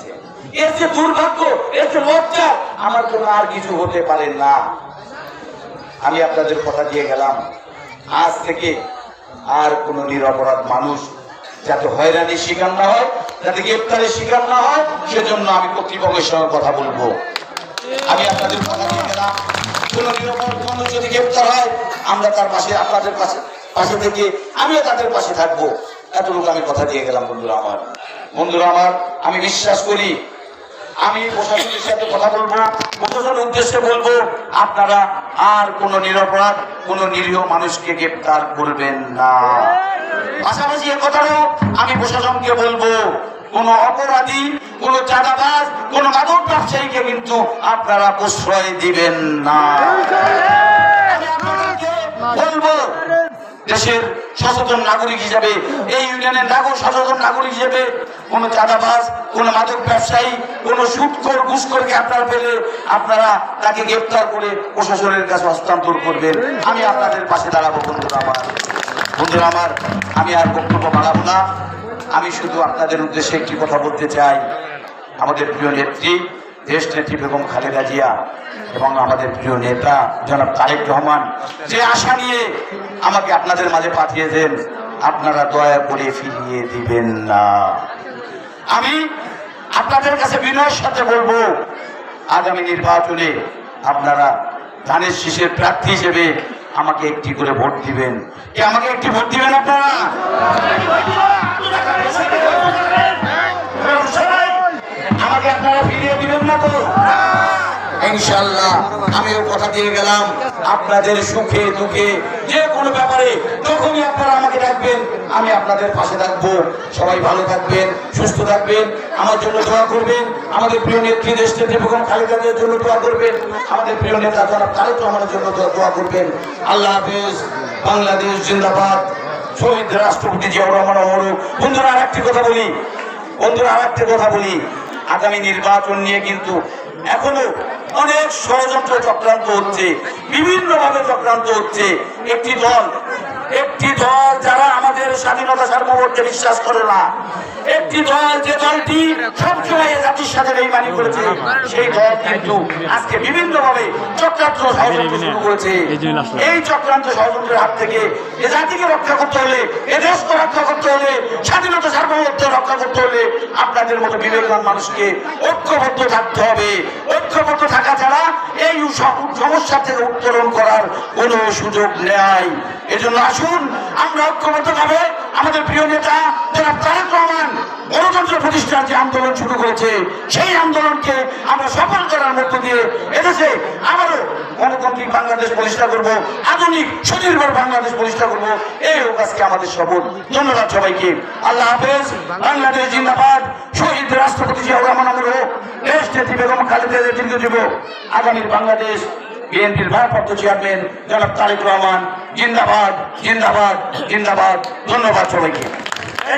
দিয়েছে এর যে দুর্ভাগ্য, এর যে লজ্জা আমার কোনো আর কিছু হতে পারে না। আমি আপনাদের কথা দিয়ে গেলাম। আজ থেকে আর কোনো নিরপরাধ মানুষ যাতে হয়রানির শিকার না হয়, যাতে গ্রেপ্তারের শিকার না হয়, সেজন্য আমি কর্তৃপক্ষের সঙ্গে কথা বলব। আমি আপনাদের কথা দিয়ে গেলাম। কোনো নিরপরাধ মানুষ যদি গ্রেপ্তার হয়, আমরা তার পাশে, আপনাদের পাশে পাশে থেকে আমিও তাদের পাশে থাকব। এতটুকু আমি কথা দিয়ে গেলাম, বন্ধুরা আমার। বন্ধুরা আমার, আমি বিশ্বাস করি, আমি প্রশাসনের সাথে কথা বলব, প্রশাসনের উদ্দেশ্যে বলব, আপনারা আর কোন নিরপরাধ, কোন নিরীহ মানুষকে গ্রেপ্তার করবেন না। পাশাপাশি এ কথাটাও আমি প্রশাসনকে বলব, কোন অপরাধী, কোন চাঁদাবাজ, কোন মাদক ব্যবসায়ীকে কিন্তু আপনারা প্রশ্রয় দিবেন না। বলব, দেশের সচেতন নাগরিক হিসাবে, এই ইউনিয়নের নাগরিক, সচেতন নাগরিক হিসেবে কোন চাঁদাবাজ, কোন মাদক ব্যবসায়ী, কোন সুৎখোর, ঘুষখোরকে আপনারা পেলে আপনারা তাকে গ্রেপ্তার করে প্রশাসনের কাছে হস্তান্তর করবেন। আমি আপনাদের পাশে দাঁড়াবো, বন্ধুরা আমার। বন্ধুরা আমার, আমি আর বক্তব্য বাড়াবো না। আমি শুধু আপনাদের উদ্দেশ্যে একটি কথা বলতে চাই। আমাদের প্রিয় নেত্রী দেশ নেত্রী বেগম খালেদা জিয়া এবং আমাদের প্রিয় নেতা জনাব তারেক রহমান, যে আশা নিয়ে আমাকে আপনাদের মাঝে পাঠিয়েছেন, আপনারা দয়া করে ফিরিয়ে দিবেন না। আমি আপনাদের কাছে বিনয়ের সাথে বলব, আগামী নির্বাচনে আপনারা ধানের শীষের প্রার্থী হিসেবে আমাকে একটি করে ভোট দিবেন। কি আমাকে একটি ভোট দিবেন আপনারা? ইনশাল্লাহ আমিও কথা দিয়ে গেলাম। আপনাদের সুখে, দুঃখে, যে কোনো ব্যাপারে যখনই আপনারা আমাকে ডাকবেন, আমি আপনাদের পাশে থাকব। সবাই ভালো থাকবেন, সুস্থ থাকবেন, আমার জন্য দোয়া করবেন। আমাদের প্রিয় নেত্রী দেশ নেত্রী বেগম খালেদাদের জন্য দোয়া করবেন। আমাদের প্রিয় নেতা তারা জনাব তারেক রহমানের জন্য দোয়া করবেন। আল্লাহ হাফেজ, বাংলাদেশ জিন্দাবাদ। শহীদ রাষ্ট্রপতি জিয়াউর রহমান অমর বন্ধুরা আর একটি কথা বলি। বন্ধুরা আর একটি কথা বলি। আগামী নির্বাচন নিয়ে কিন্তু এখনও অনেক ষড়যন্ত্র চক্রান্ত হচ্ছে বিভিন্ন ভাবে চক্রান্ত হচ্ছে। একটি দল একটি দল যারা আমাদের স্বাধীনতা সার্বভৌমত্বে বিশ্বাস করে না, একটি দল যে দলটি সবসময় জাতির সাথে বেইমানি করেছে, সেই দল কিন্তু আজকে বিভিন্ন ভাবে চক্রান্ত ষড়যন্ত্র শুরু করেছে। এই চক্রান্ত ষড়যন্ত্রের হাত থেকে এ জাতিকে রক্ষা করতে হলে, এ দেশকে রক্ষা করতে হলে স্বাধীনতা রক্ষা করতে হলে আপনাদের মতো বিবেকবান মানুষকে ঐক্যবদ্ধ থাকতে হবে। ঐক্যবদ্ধ থাকা ছাড়া এই সমস্যা থেকে উত্তরণ করার কোনো সুযোগ নেই। এজন্য আসুন, আমরা ঐক্যবদ্ধ ভাবে আমাদের প্রিয় নেতা জনাব তারেক রহমান গণতন্ত্র প্রতিষ্ঠার যে আন্দোলন শুরু করেছে, সেই আন্দোলনকে আমরা সফল করার মধ্য দিয়ে এদেশে গণতান্ত্রিক বাংলাদেশ প্রতিষ্ঠা করব আধুনিক সুনির্ভর বাংলাদেশ প্রতিষ্ঠা করব, এই হোক আজকে আমাদের শপথ ধন্যবাদ সবাইকে। আল্লাহ হাফেজ। বাংলাদেশ জিন্দাবাদ। শহীদ রাষ্ট্রপতি জিয়াউর রহমান আমর দেশ নেত্রী বেগম খালেদা জিয়া দীর্ঘ আগামীর বাংলাদেশ বিএনপির ভারপ্রাপ্ত চেয়ারম্যান জনাব তারেক রহমান। জিন্দাবাদ জিন্দাবাদ জিন্দাবাদ। ধন্যবাদ সবাইকে।